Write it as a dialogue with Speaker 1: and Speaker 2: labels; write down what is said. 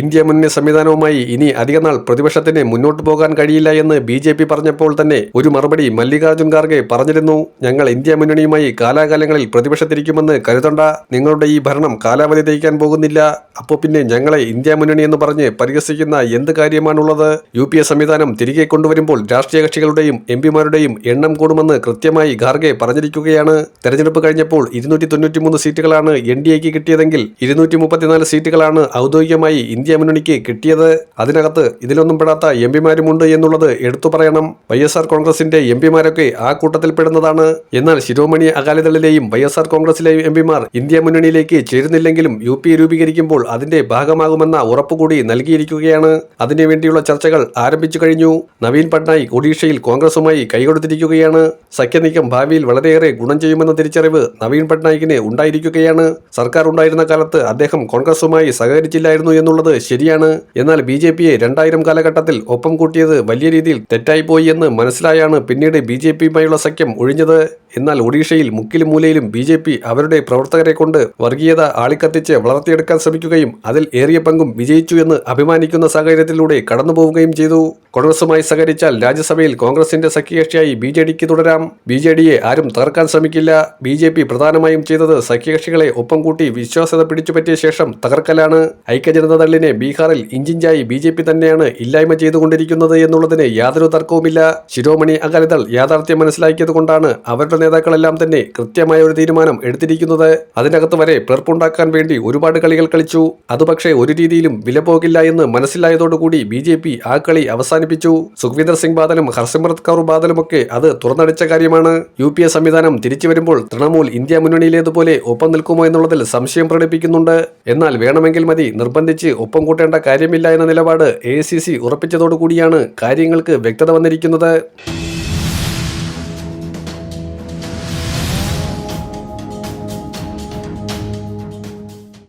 Speaker 1: India മുന്നണി സംവിധാനവുമായി ഇനി അധികനാൾ പ്രതിപക്ഷത്തിന് മുന്നോട്ട് പോകാൻ കഴിയില്ല എന്ന് ബി ജെ പി പറഞ്ഞപ്പോൾ തന്നെ ഒരു മറുപടി മല്ലികാർജുൻ ഖാർഗെ പറഞ്ഞിരുന്നു. ഞങ്ങൾ ഇന്ത്യ മുന്നണിയുമായി കാലാകാലങ്ങളിൽ പ്രതിപക്ഷത്തിരിക്കുമെന്ന് കരുതണ്ട. നിങ്ങളുടെ ഈ ഭരണം കാലാവധി തയ്ക്കാൻ പോകുന്നില്ല. അപ്പോൾ പിന്നെ ഞങ്ങളെ ഇന്ത്യ മുന്നണി എന്ന് പറഞ്ഞ് പരിഹസിക്കുന്ന എന്ത് കാര്യമാണുള്ളത്? യു പി എ സംവിധാനം തിരികെ കൊണ്ടുവരുമ്പോൾ രാഷ്ട്രീയ കക്ഷികളുടെയും എം പിമാരുടെയും എണ്ണം കൂടുമെന്ന് കൃത്യമായി ഖാർഗെ പറഞ്ഞിരിക്കുകയാണ്. തെരഞ്ഞെടുപ്പ് കഴിഞ്ഞപ്പോൾ ഇരുന്നൂറ്റി തൊണ്ണൂറ്റിമൂന്ന് സീറ്റുകളാണ് എൻ ഡി എക്ക് കിട്ടിയതെങ്കിൽ ഇരുന്നൂറ്റി മുപ്പത്തിനാല് സീറ്റുകളാണ് ഔദ്യോഗികമായി ഇന്ത്യ മുന്നണിക്ക് കിട്ടിയത് അതിനകത്ത് ഇതിലൊന്നും പെടാത്ത എം പിമാരുമുണ്ട് എന്നുള്ളത് എടുത്തു പറയണം. വൈ എസ് ആർ കോൺഗ്രസിന്റെ എം പിമാരൊക്കെ ആ കൂട്ടത്തിൽപ്പെടുന്നതാണ് എന്നാൽ ശിരോമണി അകാലിദളിലെയും വൈ എസ് ആർ കോൺഗ്രസിലെയും എം പിമാർ ഇന്ത്യ മുന്നണിയിലേക്ക് ചേരുന്നില്ലെങ്കിലും യു പി രൂപീകരിക്കുമ്പോൾ അതിന്റെ ഭാഗമാകുമെന്ന ഉറപ്പുകൂടി നൽകിയിരിക്കുകയാണ്. അതിനുവേണ്ടിയുള്ള ചർച്ചകൾ ആരംഭിച്ചു കഴിഞ്ഞു. നവീൻ പട്നായിക് ഒഡീഷയിൽ കോൺഗ്രസുമായി കൈകൊടുത്തിരിക്കുകയാണ്. സഖ്യനീക്കം ഭാവിയിൽ വളരെയേറെ ഗുണം ചെയ്യുമെന്ന തിരിച്ചറിവ് നവീൻ പട്നായിക്കിന് ഉണ്ടായിരിക്കുകയാണ്. സർക്കാർ ഉണ്ടായിരുന്ന കാലത്ത് അദ്ദേഹം കോൺഗ്രസുമായി സഹകരിച്ചില്ലായിരുന്നു എന്നുള്ളത് ശരിയാണ്. എന്നാൽ ബി ജെ പിയെ രണ്ടായിരം കാലഘട്ടത്തിൽ ഒപ്പം കൂട്ടിയത് വലിയ രീതിയിൽ തെറ്റായിപ്പോയി എന്ന് മനസ്സിലായാണ് പിന്നീട് ബി ജെ പിയുമായുള്ള സഖ്യം ഒഴിഞ്ഞത്. എന്നാൽ ഒഡീഷയിൽ മുക്കിലും മൂലയിലും ബി ജെ പി അവരുടെ പ്രവർത്തകരെ കൊണ്ട് വർഗീയത ആളിക്കത്തിച്ച് വളർത്തിയെടുക്കാൻ ശ്രമിക്കുകയും അതിൽ ഏറിയ പങ്കും വിജയിച്ചു എന്ന് അഭിമാനിക്കുന്ന സാഹചര്യത്തിലൂടെ കടന്നുപോവുകയും ചെയ്തു. കോൺഗ്രസുമായി സഹകരിച്ചാൽ രാജ്യസഭയിൽ കോൺഗ്രസിന്റെ സഖ്യകക്ഷിയായി ബി ജെ ഡിക്ക് തുടരാം. ബി ജെ ഡിയെ ആരും തകർക്കാൻ ശ്രമിക്കില്ല. ബി ജെ പി പ്രധാനമായും ചെയ്തത് സഖ്യകക്ഷികളെ ഒപ്പം കൂട്ടി വിശ്വാസ്യത പിടിച്ചുപറ്റിയ ശേഷം തകർക്കലാണ്. ഐക്യജനതാദളിനെ ബീഹാറിൽ ഇഞ്ചിഞ്ചായി ബി ജെ പി തന്നെയാണ് ഇല്ലായ്മ ചെയ്തുകൊണ്ടിരിക്കുന്നത് എന്നുള്ളതിന് യാതൊരു തർക്കവുമില്ല. ശിരോമണി അകാലിദൾ യാഥാർത്ഥ്യം മനസ്സിലാക്കിയത് കൊണ്ടാണ് അവരുടെ നേതാക്കളെല്ലാം തന്നെ കൃത്യമായ ഒരു തീരുമാനം എടുത്തിരിക്കുന്നത്. അതിനകത്ത് വരെ പിളർപ്പുണ്ടാക്കാൻ വേണ്ടി ഒരുപാട് കളികൾ കളിച്ചു. അത് പക്ഷേ ഒരു രീതിയിലും വില പോകില്ല എന്ന് മനസ്സിലായതോടുകൂടി ബി ജെ പി ആ കളി അവസാനിപ്പിച്ചു. സുഖ്വീന്ദർ സിംഗ് ബാദലും ഹർസിമ്രത് കൗർ ബാദലുമൊക്കെ അത് തുറന്നടിച്ച കാര്യമാണ്. യു പി എ സംവിധാനം തിരിച്ചു വരുമ്പോൾ തൃണമൂൽ ഇന്ത്യ മുന്നണിയിലേതുപോലെ ഒപ്പം നിൽക്കുമോ എന്നുള്ളതിൽ സംശയം പ്രകടിപ്പിക്കുന്നുണ്ട്. എന്നാൽ വേണമെങ്കിൽ മതി നിർബന്ധിച്ച് ഒപ്പം കൂട്ടേണ്ട കാര്യമില്ല എന്ന നിലപാട് എ സി സി ഉറപ്പിച്ചതോടുകൂടിയാണ് കാര്യങ്ങൾക്ക് വ്യക്തത വന്നിരിക്കുന്നത്.